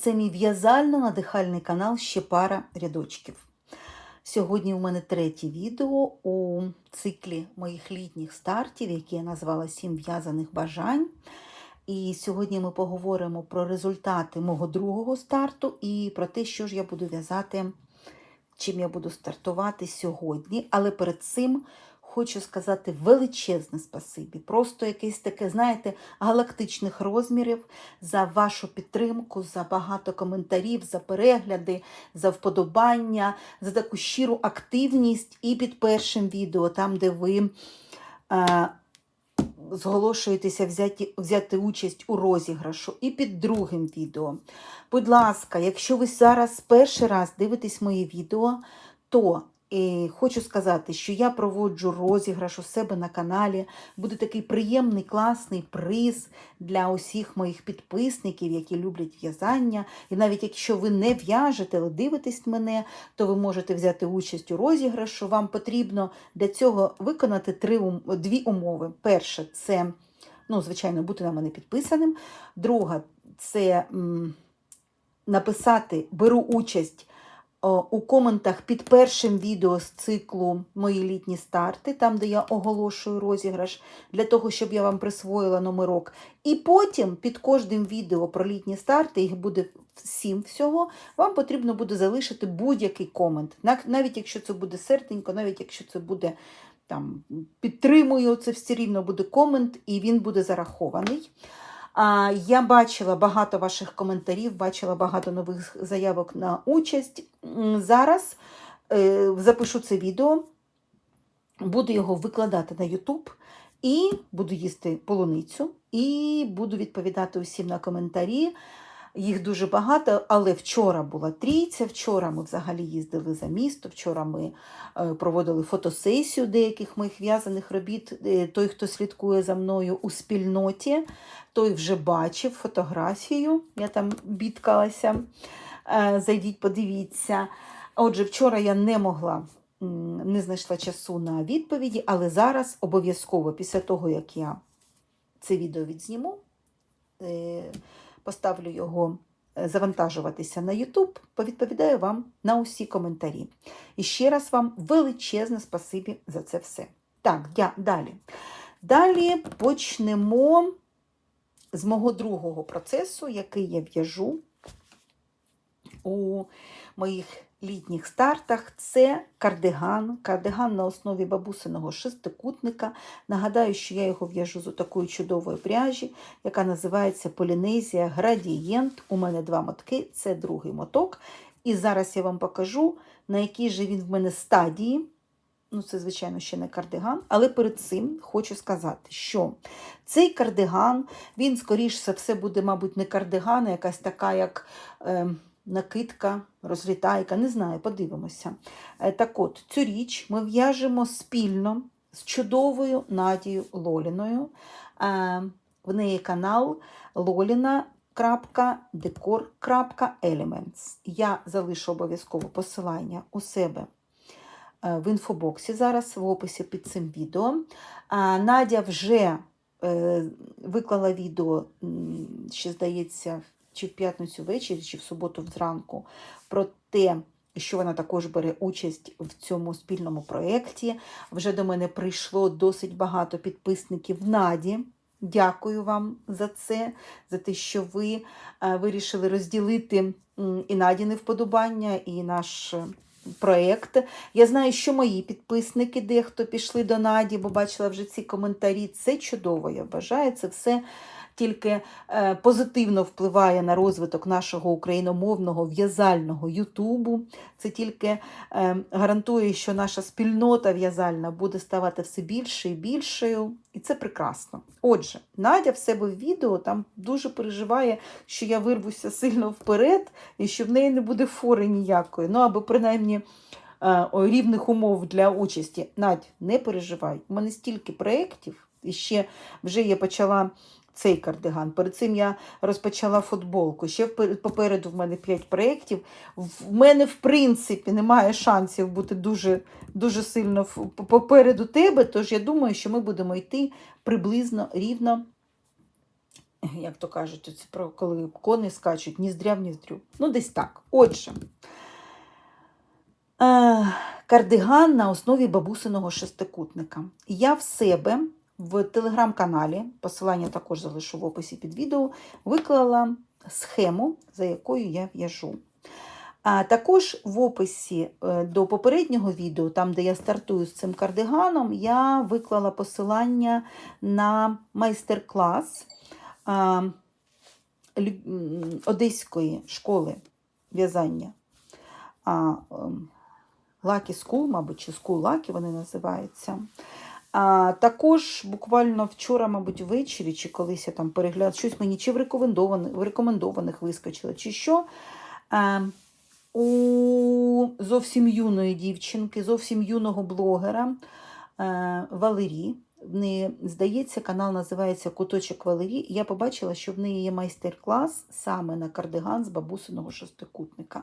це мій в'язально-надихальний канал Ще пара рядочків. Сьогодні у мене третє відео у циклі моїх літніх стартів, які я назвала Сім в'язаних бажань. І сьогодні ми поговоримо про результати мого другого старту і про те, що ж я буду в'язати, чим я буду стартувати сьогодні. Але перед цим хочу сказати величезне спасибі. Просто якесь таке, знаєте, галактичних розмірів за вашу підтримку, за багато коментарів, за перегляди, за вподобання, за таку щиру активність і під першим відео, там, де ви. Е, Зголошуєтеся взяти, взяти участь у розіграшу і під другим відео. Будь ласка, якщо ви зараз перший раз дивитесь моє відео, то і хочу сказати, що я проводжу розіграш у себе на каналі. Буде такий приємний, класний приз для усіх моїх підписників, які люблять в'язання. І навіть якщо ви не в'яжете, але дивитесь мене, то ви можете взяти участь у розіграшу. Вам потрібно для цього виконати три, дві умови. Перше, це, ну, звичайно, бути на мене підписаним. Друга, це м, написати Беру участь у коментах під першим відео з циклу Мої літні старти, там, де я оголошую розіграш, для того, щоб я вам присвоїла номерок. І потім під кожним відео про літні старти, їх буде сім всього, вам потрібно буде залишити будь-який комент. Навіть якщо це буде серденько, навіть якщо це буде там підтримую, це все рівно буде комент, і він буде зарахований. Я бачила багато ваших коментарів, бачила багато нових заявок на участь. Зараз е, запишу це відео, буду його викладати на YouTube і буду їсти полуницю, і буду відповідати усім на коментарі. Їх дуже багато, але вчора була трійця. Вчора ми взагалі їздили за місто. Вчора ми е, проводили фотосесію деяких моїх в'язаних робіт. Е, той, хто слідкує за мною у спільноті, той вже бачив фотографію. Я там бідкалася. Е, зайдіть, подивіться. Отже, вчора я не могла. Не знайшла часу на відповіді, але зараз обов'язково, після того, як я це відео відзніму, поставлю його е, завантажуватися на YouTube, повідповідаю вам на усі коментарі. І ще раз вам величезне спасибі за це все. Так, я, далі. Далі почнемо з мого другого процесу, який я в'яжу у моїх літніх стартах це кардиган. Кардиган на основі бабусиного шестикутника. Нагадаю, що я його в'яжу з такої чудової пряжі, яка називається Полінезія Градієнт. У мене два мотки, це другий моток. І зараз я вам покажу, на якій же він в мене стадії. Ну, це, звичайно, ще не кардиган, але перед цим хочу сказати, що цей кардиган, він, скоріш за все, буде, мабуть, не кардиган, а якась така, як. Е, накидка, розлітайка, не знаю, подивимося. Е, так от, цю річ ми в'яжемо спільно з чудовою Надією Лоліною. Е, в неї канал lolina.decor.elements. Я залишу обов'язково посилання у себе е, в інфобоксі зараз, в описі під цим відео. Надя вже виклала відео, ще здається, чи в п'ятницю ввечері, чи в суботу зранку, про те, що вона також бере участь в цьому спільному проєкті. Вже до мене прийшло досить багато підписників Наді. Дякую вам за це, за те, що ви е, вирішили розділити і Надіни вподобання, і наш е, проєкт. Я знаю, що мої підписники дехто пішли до Наді, бо бачила вже ці коментарі. Це чудово, я вважаю, це все тільки е, позитивно впливає на розвиток нашого україномовного в'язального Ютубу. Це тільки е, гарантує, що наша спільнота в'язальна буде ставати все більше і більшою. І це прекрасно. Отже, Надя в себе в відео там дуже переживає, що я вирвуся сильно вперед і що в неї не буде фори ніякої. Ну, або принаймні. Е, рівних умов для участі. Надь, не переживай. У мене стільки проєктів, і ще вже я почала цей кардиган. Перед цим я розпочала футболку. Ще попереду в мене 5 проєктів. В мене, в принципі, немає шансів бути дуже дуже сильно попереду тебе, тож я думаю, що ми будемо йти приблизно рівно як то кажуть, коли кони скачуть, ніздря в ніздрю. Ну, десь так. Отже, е, кардиган на основі бабусиного шестикутника. Я в себе в телеграм-каналі, посилання також залишу в описі під відео, виклала схему, за якою я в'яжу. А також в описі е, до попереднього відео, там, де я стартую з цим кардиганом, я виклала посилання на майстер-клас Одеської школи в'язання. А, ем, School, мабуть, чи School Lucky вони називаються. А, також буквально вчора, мабуть, ввечері, чи колись я там перегляд, щось мені чи в рекомендованих, в рекомендованих вискочило, чи що. А, у зовсім юної дівчинки, зовсім юного блогера е, Валерії. В неї, здається, канал називається Куточок Валерії. Я побачила, що в неї є майстер-клас саме на кардиган з бабусиного шестикутника.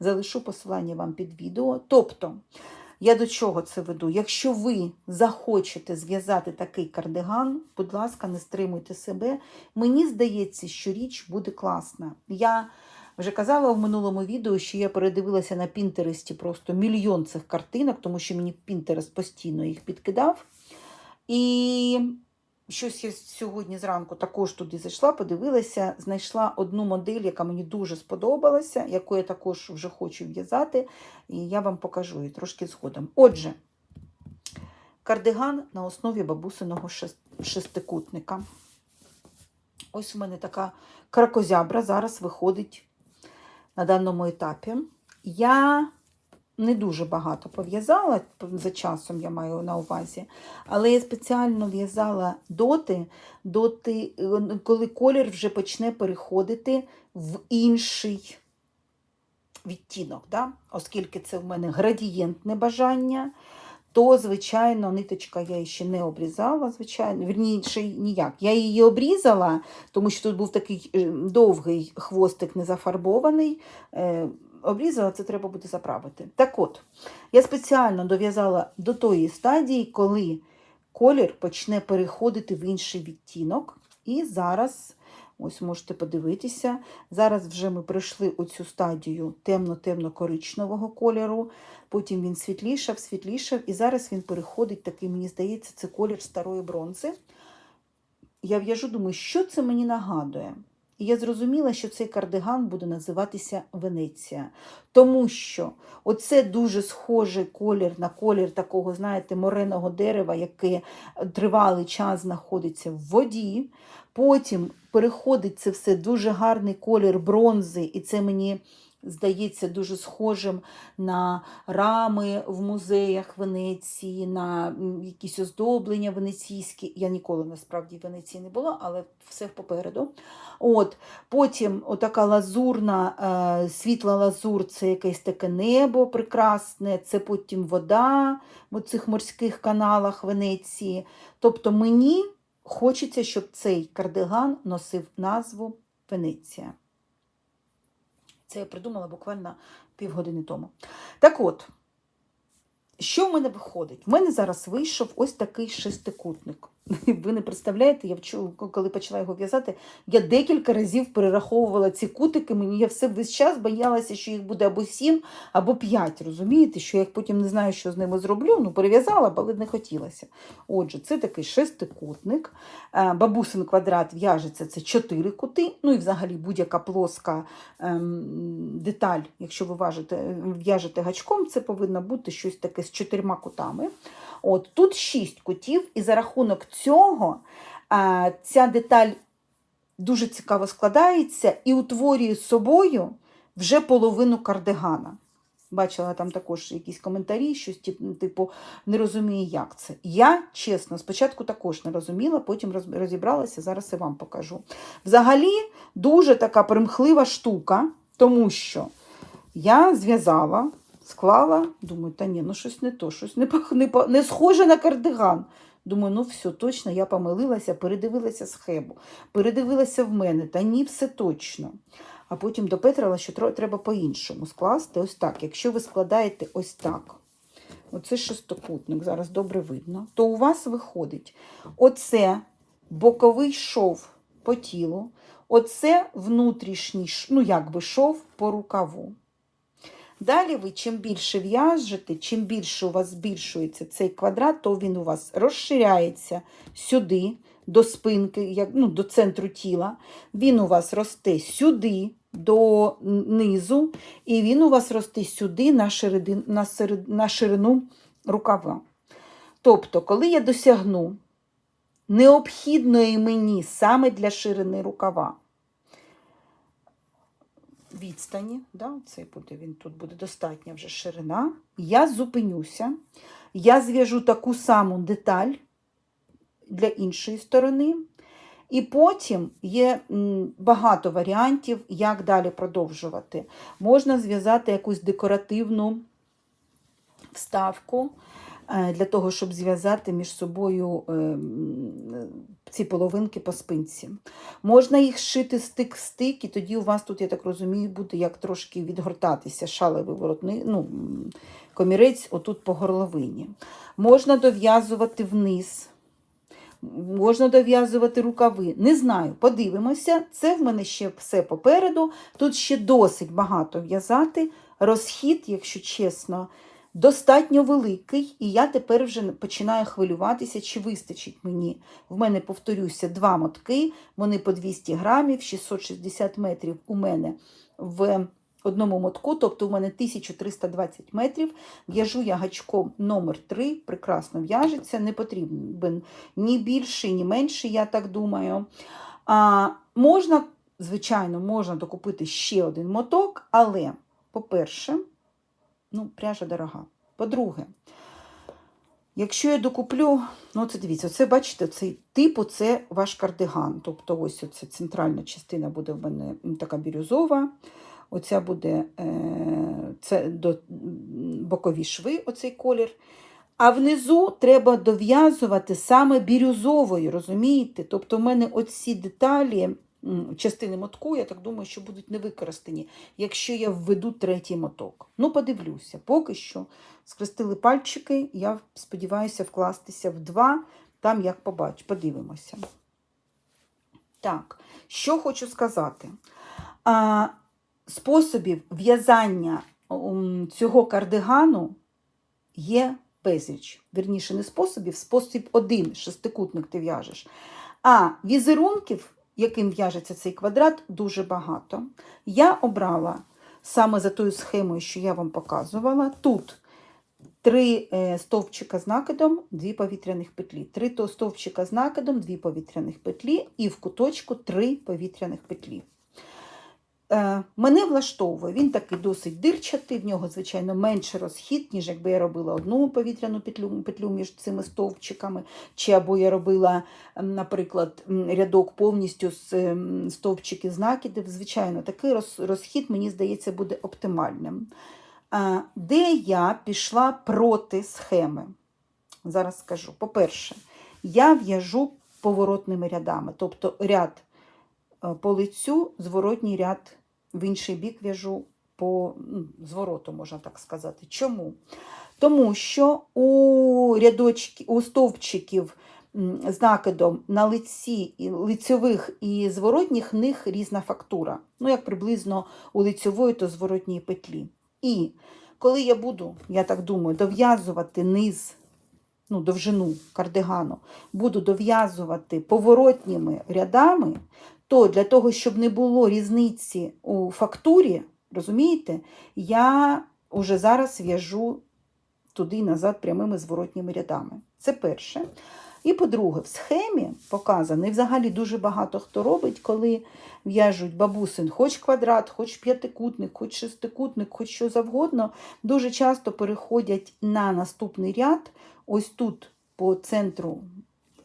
Залишу посилання вам під відео. Тобто, я до чого це веду? Якщо ви захочете зв'язати такий кардиган, будь ласка, не стримуйте себе. Мені здається, що річ буде класна. Я вже казала в минулому відео, що я передивилася на Пінтересті просто мільйон цих картинок, тому що мені Пінтерест постійно їх підкидав. І щось я сьогодні зранку також туди зайшла, подивилася, знайшла одну модель, яка мені дуже сподобалася, яку я також вже хочу в'язати, і я вам покажу її трошки згодом. Отже, кардиган на основі бабусиного шестикутника. Ось у мене така кракозябра зараз виходить на даному етапі. Я не дуже багато пов'язала за часом, я маю на увазі, але я спеціально в'язала доти, доти, е, коли колір вже почне переходити в інший відтінок. Да? Оскільки це в мене градієнтне бажання, то, звичайно, ниточка я ще не обрізала, звичайно, вірніше ніяк. Я її обрізала, тому що тут був такий е, довгий хвостик незафарбований. Обрізала, це треба буде заправити. Так от, я спеціально дов'язала до тої стадії, коли колір почне переходити в інший відтінок. І зараз, ось можете подивитися, зараз вже ми пройшли оцю стадію темно-темно-коричневого кольору, потім він світлішав, світлішав, і зараз він переходить такий, мені здається, це колір старої бронзи. Я в'яжу, думаю, що це мені нагадує? І я зрозуміла, що цей кардиган буде називатися Венеція. Тому що оце дуже схожий колір на колір такого, знаєте, мореного дерева, яке тривалий час знаходиться в воді. Потім переходить це все дуже гарний колір бронзи, і це мені здається дуже схожим на рами в музеях Венеції, на якісь оздоблення венеційські. Я ніколи насправді в Венеції не була, але все попереду. От, Потім отака лазурна, е, світла лазур це якесь таке небо прекрасне, це потім вода в цих морських каналах Венеції. Тобто мені хочеться, щоб цей кардиган носив назву Венеція. Це я придумала буквально півгодини тому. Так от, що в мене виходить? В мене зараз вийшов ось такий шестикутник. Ви не представляєте, я вчу, коли почала його в'язати, я декілька разів перераховувала ці кутики, мені я все весь час боялася, що їх буде або сім, або п'ять. Розумієте, що я їх потім не знаю, що з ними зроблю. Ну, перев'язала, але не хотілося. Отже, це такий шестикутник. Е, Бабусин квадрат в'яжеться це чотири кути. Ну і взагалі будь-яка плоска ем, деталь, якщо ви в'яжете гачком, це повинно бути щось таке з чотирма кутами. От тут шість кутів, і за рахунок цього а, ця деталь дуже цікаво складається і утворює з собою вже половину кардигана. Бачила там також якісь коментарі, щось типу не розуміє, як це. Я, чесно, спочатку також не розуміла, потім розібралася, зараз і вам покажу. Взагалі, дуже така примхлива штука, тому що я зв'язала, склала, думаю, та ні, ну щось не то, щось не, не, не схоже на кардиган. Думаю, ну все, точно, я помилилася, передивилася схему, передивилася в мене, та ні, все точно. А потім допетрила, що треба по-іншому скласти ось так. Якщо ви складаєте ось так, оце шестикутник, зараз добре видно, то у вас виходить оце боковий шов по тілу. Оце внутрішній, ну якби шов по рукаву. Далі ви чим більше в'яжете, чим більше у вас збільшується цей квадрат, то він у вас розширяється сюди, до спинки, як, ну, до центру тіла. Він у вас росте сюди, до низу, і він у вас росте сюди на, ширин, на, серед, на ширину рукава. Тобто, коли я досягну необхідної мені саме для ширини рукава, відстані, да, це буде, він тут буде достатня вже ширина, я зупинюся, я зв'яжу таку саму деталь для іншої сторони. І потім є багато варіантів, як далі продовжувати. Можна зв'язати якусь декоративну вставку для того, щоб зв'язати між собою е, ці половинки по спинці. Можна їх шити стик-стик, і тоді у вас тут, я так розумію, буде як трошки відгортатися шалевий воротний, ну, комірець отут по горловині. Можна дов'язувати вниз. Можна дов'язувати рукави. Не знаю, подивимося. Це в мене ще все попереду. Тут ще досить багато в'язати. Розхід, якщо чесно, достатньо великий, і я тепер вже починаю хвилюватися, чи вистачить мені. В мене, повторюся, два мотки, вони по 200 грамів, 660 метрів у мене в одному мотку, тобто у мене 1320 метрів. В'яжу я гачком номер 3 прекрасно в'яжеться, не потрібен ні більший, ні менший, я так думаю. А, можна, звичайно, можна докупити ще один моток, але, по-перше, ну, пряжа дорога. По-друге, якщо я докуплю, ну це дивіться, це бачите, цей типу це ваш кардиган. Тобто ось оця центральна частина буде в мене така бірюзова. Оця буде е, це до, бокові шви, оцей колір. А внизу треба дов'язувати саме бірюзовою, розумієте? Тобто в мене оці деталі, частини мотку, я так думаю, що будуть не використані, якщо я введу третій моток. Ну, подивлюся, поки що скрестили пальчики, я сподіваюся вкластися в два, там як побач, подивимося. Так, що хочу сказати. А, способів в'язання цього кардигану є безліч. Вірніше, не способів, спосіб один, шестикутник ти в'яжеш. А візерунків, яким в'яжеться цей квадрат, дуже багато. Я обрала саме за тою схемою, що я вам показувала. Тут три е, стовпчика з накидом, дві повітряних петлі. Три стовпчика з накидом, дві повітряних петлі, і в куточку три повітряних петлі. Е, мене влаштовує, він такий досить дирчатий, в нього, звичайно, менше розхід, ніж якби я робила одну повітряну петлю, петлю між цими стовпчиками, чи або я робила, наприклад, рядок повністю з стовпчиків з. Звичайно, такий розхід, мені здається, буде оптимальним. Е, Де я пішла проти схеми? Зараз скажу. По-перше, я в'яжу поворотними рядами, тобто ряд е, по лицю, зворотній ряд в інший бік в'яжу по ну, звороту, можна так сказати. Чому? Тому що у рядочки, у стовпчиків з накидом на лиці лицьових і зворотніх них різна фактура. Ну, як приблизно у лицьової то зворотній петлі. І коли я буду, я так думаю, дов'язувати низ, ну, довжину кардигану, буду дов'язувати поворотніми рядами, то для того, щоб не було різниці у фактурі, розумієте, я вже зараз в'яжу туди і назад прямими зворотніми рядами. Це перше. І по-друге, в схемі показано, і взагалі дуже багато хто робить, коли в'яжуть бабусин хоч квадрат, хоч п'ятикутник, хоч шестикутник, хоч що завгодно, дуже часто переходять на наступний ряд, ось тут по центру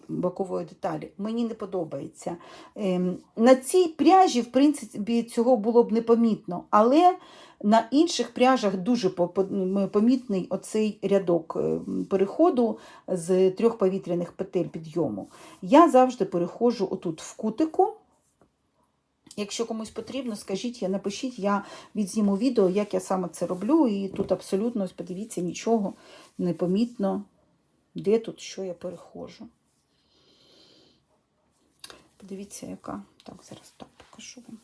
бокової деталі. Мені не подобається. Ем, На цій пряжі, в принципі, цього було б непомітно, але на інших пряжах дуже м, помітний оцей рядок е, переходу з трьох повітряних петель підйому. Я завжди переходжу отут в кутику. Якщо комусь потрібно, скажіть, я напишіть, я відзніму відео, як я саме це роблю, і тут абсолютно, подивіться, нічого не помітно, де тут що я переходжу. Подивіться, яка. Так, зараз так покажу вам.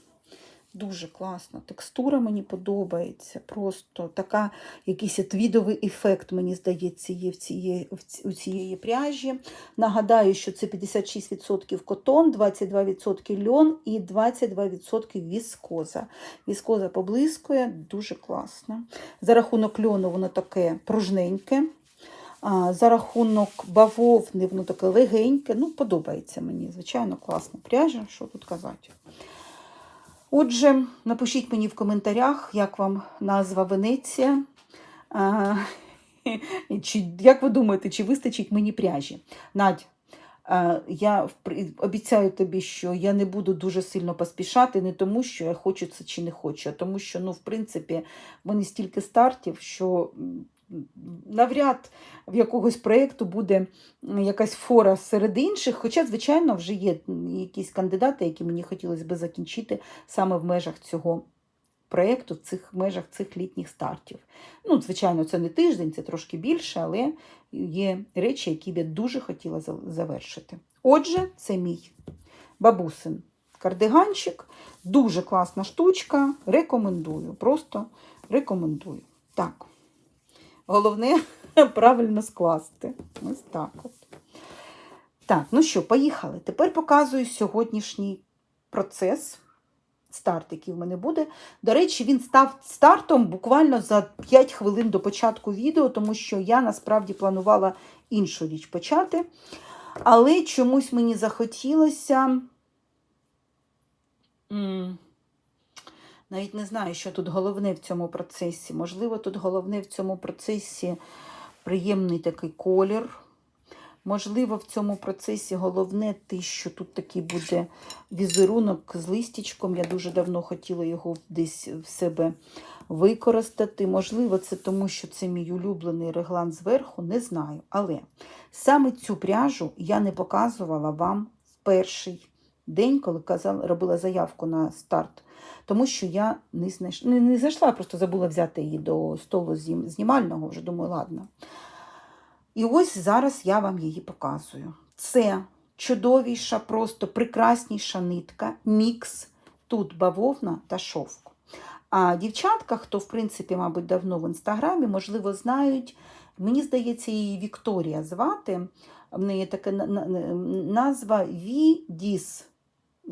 Дуже класна текстура мені подобається. Просто така якийсь твідовий ефект, мені здається, є в цієї, у цієї пряжі. Нагадаю, що це 56% котон, 22% льон і 22% віскоза. Віскоза поблискує, дуже класно. За рахунок льону воно таке пружненьке. За рахунок бавовни, воно таке легеньке. Ну, подобається мені, звичайно, класна пряжа, що тут казати. Отже, напишіть мені в коментарях, як вам назва Венеція. А, чи, як ви думаєте, чи вистачить мені пряжі? Надь, я обіцяю тобі, що я не буду дуже сильно поспішати, не тому, що я хочу це чи не хочу, а тому, що, ну, в принципі, в стільки стартів, що навряд в якогось проєкту буде якась фора серед інших. Хоча, звичайно, вже є якісь кандидати, які мені хотілося би закінчити саме в межах цього проєкту, в цих межах цих літніх стартів. Ну, звичайно, це не тиждень, це трошки більше, але є речі, які я дуже хотіла завершити. Отже, це мій бабусин кардиганчик. Дуже класна штучка. Рекомендую. Просто рекомендую. Так. Головне правильно скласти. Ось так от. Так, ну що, поїхали. Тепер показую сьогоднішній процес. Старт, який в мене буде. До речі, він став стартом буквально за 5 хвилин до початку відео, тому що я насправді планувала іншу річ почати. Але чомусь мені захотілося. Навіть не знаю, що тут головне в цьому процесі. Можливо, тут головне в цьому процесі приємний такий колір. Можливо, в цьому процесі головне те, що тут такий буде візерунок з листячком. Я дуже давно хотіла його десь в себе використати. Можливо, це тому, що це мій улюблений реглан зверху, не знаю. Але саме цю пряжу я не показувала вам в перший день, коли казала, робила заявку на старт. Тому що я не знайшла, не, не зайшла, просто забула взяти її до столу знімального, вже думаю, ладно. І ось зараз я вам її показую. Це чудовіша, просто прекрасніша нитка, мікс. Тут бавовна та шовк. А дівчатка, хто, в принципі, мабуть, давно в інстаграмі, можливо, знають, мені здається, її Вікторія звати. В неї така на- на- назва Відіс.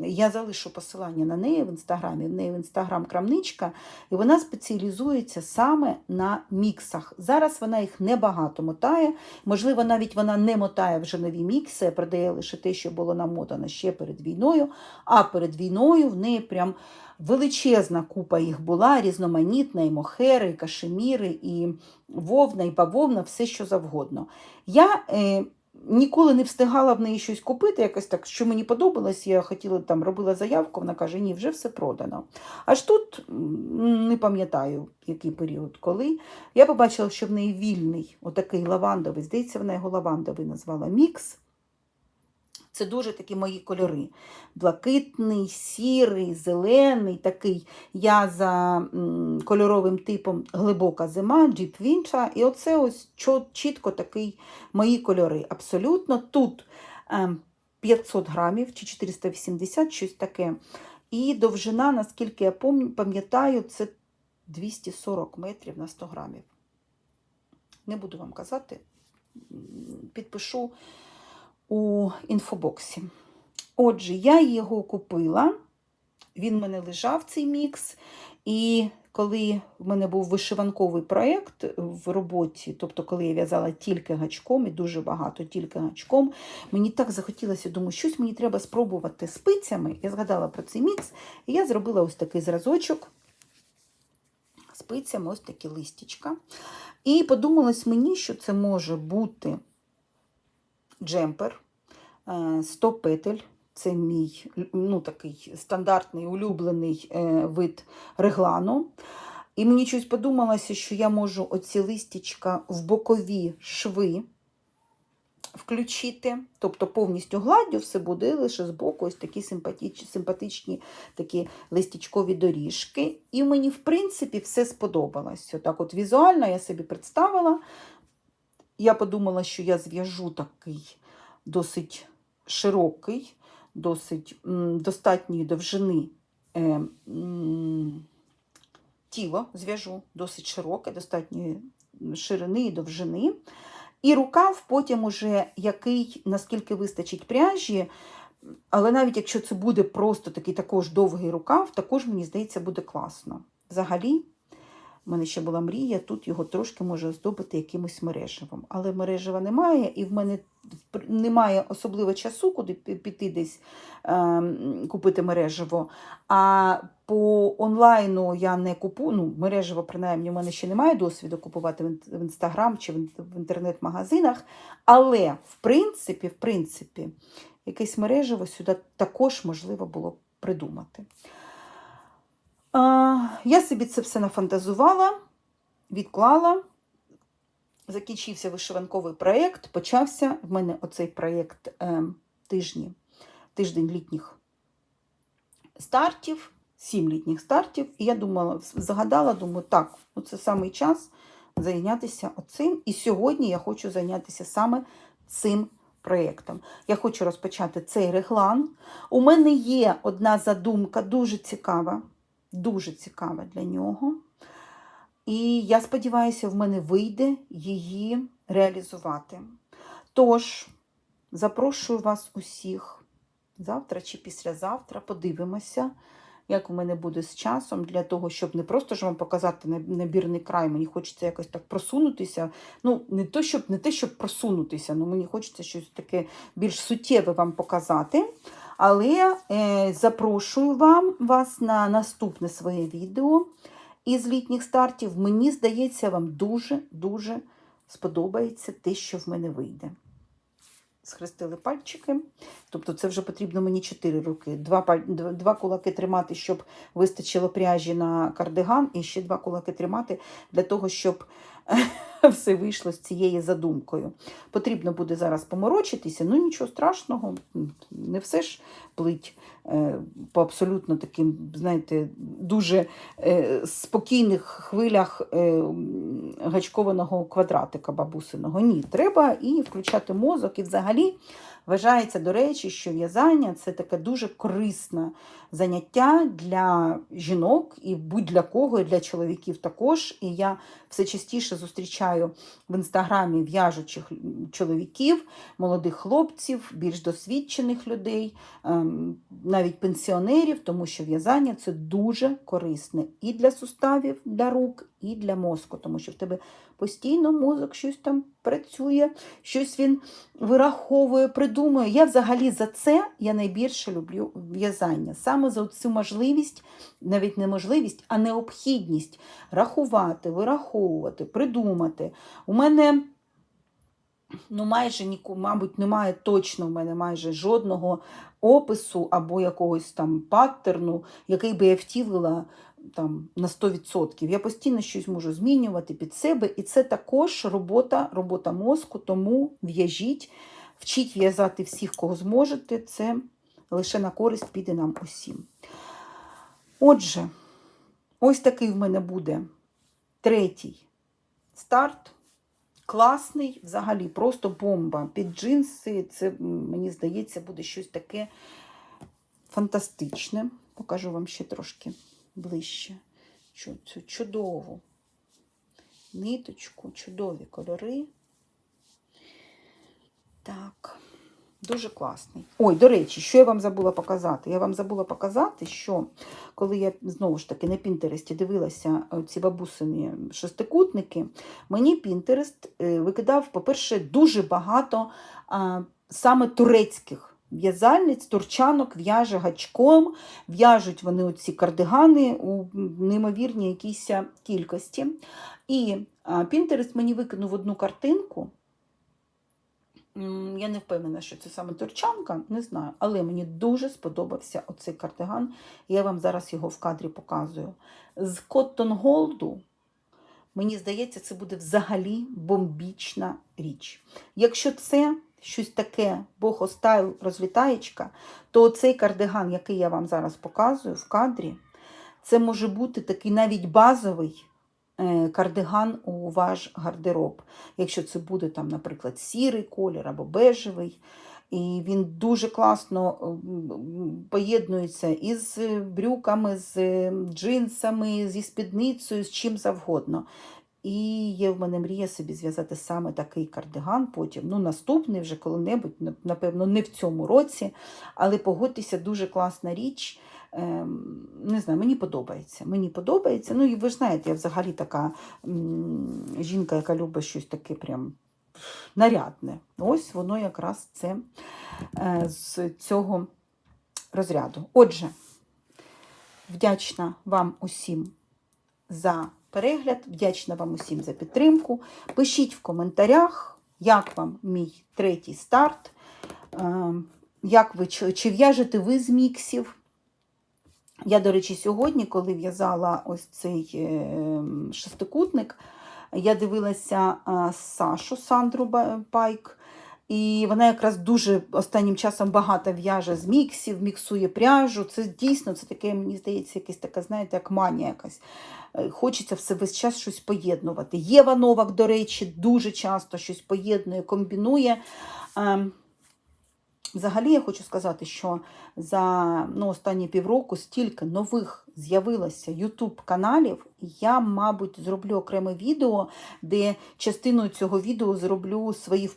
Я залишу посилання на неї в інстаграмі. В неї в інстаграм крамничка, і вона спеціалізується саме на міксах. Зараз вона їх небагато мотає. Можливо, навіть вона не мотає вже нові мікси, продає лише те, що було намотано ще перед війною. А перед війною в неї прям величезна купа їх була, різноманітна, і мохери, і кашеміри, і вовна, і бавовна, все що завгодно. Я е, ніколи не встигала в неї щось купити, якось так, що мені подобалось, я хотіла там, робила заявку, вона каже, ні, вже все продано. Аж тут не пам'ятаю, який період, коли. Я побачила, що в неї вільний, отакий лавандовий, здається, вона його лавандовий назвала мікс. Це дуже такі мої кольори. Блакитний, сірий, зелений, такий. Я за кольоровим типом глибока зима, джіп вінча. І оце ось чітко такий мої кольори. Абсолютно. Тут ем, 500 грамів чи 480, щось таке. І довжина, наскільки я пам'ятаю, це 240 метрів на 100 грамів. Не буду вам казати, підпишу у інфобоксі. Отже, я його купила, він мене лежав цей мікс. І коли в мене був вишиванковий проєкт в роботі, тобто коли я в'язала тільки гачком і дуже багато тільки гачком, мені так захотілося, думаю, щось мені треба спробувати спицями. Я згадала про цей мікс, і я зробила ось такий зразочок спицями, ось такі листячка. І подумалось мені, що це може бути джемпер, е, 100 петель. Це мій ну, такий стандартний улюблений е, вид реглану. І мені щось подумалося, що я можу оці листячка в бокові шви включити, тобто повністю гладдю все буде лише з боку ось такі симпатичні, симпатичні такі листячкові доріжки. І мені, в принципі, все сподобалось. Отак от візуально я собі представила. Я подумала, що я зв'яжу такий досить широкий, досить достатньої довжини е, тіло зв'яжу, досить широке, достатньої ширини і довжини. І рукав потім уже який, наскільки вистачить пряжі, але навіть якщо це буде просто такий також довгий рукав, також, мені здається, буде класно. Взагалі, в мене ще була мрія, тут його трошки може оздобити якимось мереживом. Але мережева немає, і в мене немає особливо часу, куди піти десь ем, купити мережево. А по онлайну я не купую, ну, мережево, принаймні, в мене ще немає досвіду купувати в інстаграм чи в інтернет-магазинах. Але, в принципі, в принципі, якесь мережево сюди також можливо було придумати. Я собі це все нафантазувала, відклала. Закінчився вишиванковий проєкт. Почався в мене оцей проєкт е, тижні, тиждень літніх стартів, сім літніх стартів. І я думала, загадала, думаю, так, ну це самий час зайнятися оцим. І сьогодні я хочу зайнятися саме цим проєктом. Я хочу розпочати цей реглан. У мене є одна задумка дуже цікава, дуже цікава для нього. І я сподіваюся, в мене вийде її реалізувати. Тож, запрошую вас усіх завтра чи післязавтра, подивимося, як в мене буде з часом, для того, щоб не просто ж вам показати набірний край, мені хочеться якось так просунутися. Ну, не то, щоб не те, щоб просунутися, ну мені хочеться щось таке більш суттєве вам показати. Але е, запрошую вам, вас на наступне своє відео із літніх стартів. Мені здається, вам дуже-дуже сподобається те, що в мене вийде. Схрестили пальчики. Тобто це вже потрібно мені 4 руки. Два, два кулаки тримати, щоб вистачило пряжі на кардиган, і ще два кулаки тримати для того, щоб все вийшло з цією задумкою. Потрібно буде зараз поморочитися, ну нічого страшного, не все ж плить е, по абсолютно таким, знаєте, дуже е, спокійних хвилях е, гачкованого квадратика бабусиного. Ні, треба і включати мозок. І взагалі вважається, до речі, що в'язання це таке дуже корисне заняття для жінок і будь-для кого, і для чоловіків також. І я все частіше зустрічаю в інстаграмі в'яжучих чоловіків, молодих хлопців, більш досвідчених людей, ем, навіть пенсіонерів, тому що в'язання це дуже корисне і для суставів, для рук, і для мозку, тому що в тебе постійно мозок щось там працює, щось він вираховує, придумує. Я взагалі за це я найбільше люблю в'язання. Саме за цю можливість, навіть не можливість, а необхідність рахувати, вираховувати, придумати. У мене ну, майже ніку, мабуть, немає точно в мене майже жодного опису або якогось там паттерну, який би я втілила там, на 100%. Я постійно щось можу змінювати під себе, і це також робота, робота мозку, тому в'яжіть, вчіть в'язати всіх, кого зможете. Це лише на користь піде нам усім. Отже, ось такий в мене буде третій старт. Класний, взагалі, просто бомба. Під джинси, це, мені здається, буде щось таке фантастичне. Покажу вам ще трошки ближче. Цю чудову ниточку, чудові кольори. Так, дуже класний. Ой, до речі, що я вам забула показати? Я вам забула показати, що коли я знову ж таки на Пінтересті дивилася е, ці бабусині шестикутники, мені Пінтерест викидав, по-перше, дуже багато а, саме турецьких в'язальниць, турчанок в'яже гачком, в'яжуть вони оці кардигани у неймовірній якійсь кількості. І Пінтерест мені викинув одну картинку. Я не впевнена, що це саме турчанка, не знаю, але мені дуже сподобався оцей кардиган. Я вам зараз його в кадрі показую. З Cotton Gold, мені здається, це буде взагалі бомбічна річ. Якщо це щось таке бохостайл розлітаєчка, то цей кардиган, який я вам зараз показую в кадрі, це може бути такий навіть базовий е, кардиган у ваш гардероб. Якщо це буде, там, наприклад, сірий колір або бежевий. І він дуже класно м, поєднується із брюками, з джинсами, зі спідницею, з чим завгодно. І є в мене мрія собі зв'язати саме такий кардиган потім. Ну, наступний вже коли-небудь, напевно, не в цьому році. Але погодьтеся, дуже класна річ. Ем, не знаю, мені подобається. Мені подобається. Ну, і ви ж знаєте, я взагалі така жінка, яка любить щось таке прям нарядне. Ось воно якраз це е, з цього розряду. Отже, вдячна вам усім за перегляд, вдячна вам усім за підтримку. Пишіть в коментарях, як вам мій третій старт, е, як ви, чи, в'яжете ви з міксів. Я, до речі, сьогодні, коли в'язала ось цей е, шестикутник, я дивилася е, Сашу Сандру Пайк, і вона якраз дуже останнім часом багато в'яже з міксів, міксує пряжу. Це дійсно це таке, мені здається, якась така, знаєте, як манія якась. Е, Хочеться все весь час щось поєднувати. Єва Новак, до речі, дуже часто щось поєднує, комбінує. Взагалі я хочу сказати, що за ну, останні півроку стільки нових з'явилося YouTube каналів. Я, мабуть, зроблю окреме відео, де частиною цього відео зроблю свої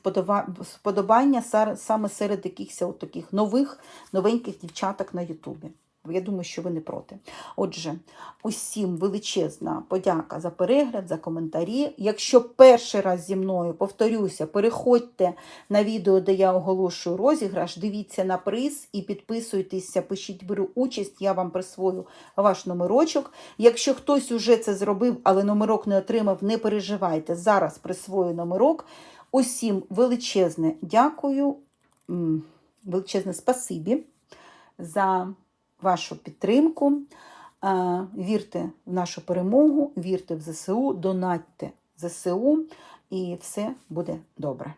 вподобання саме серед якихось таких нових новеньких дівчаток на Ютубі. Я думаю, що ви не проти. Отже, усім величезна подяка за перегляд, за коментарі. Якщо перший раз зі мною повторюся, переходьте на відео, де я оголошую розіграш, дивіться на приз і підписуйтеся, пишіть, беру участь, я вам присвою ваш номерочок. Якщо хтось уже це зробив, але номерок не отримав, не переживайте. Зараз присвою номерок. Усім величезне дякую, величезне спасибі за вашу підтримку. Е, Вірте в нашу перемогу, вірте в ЗСУ, донатьте ЗСУ, і все буде добре.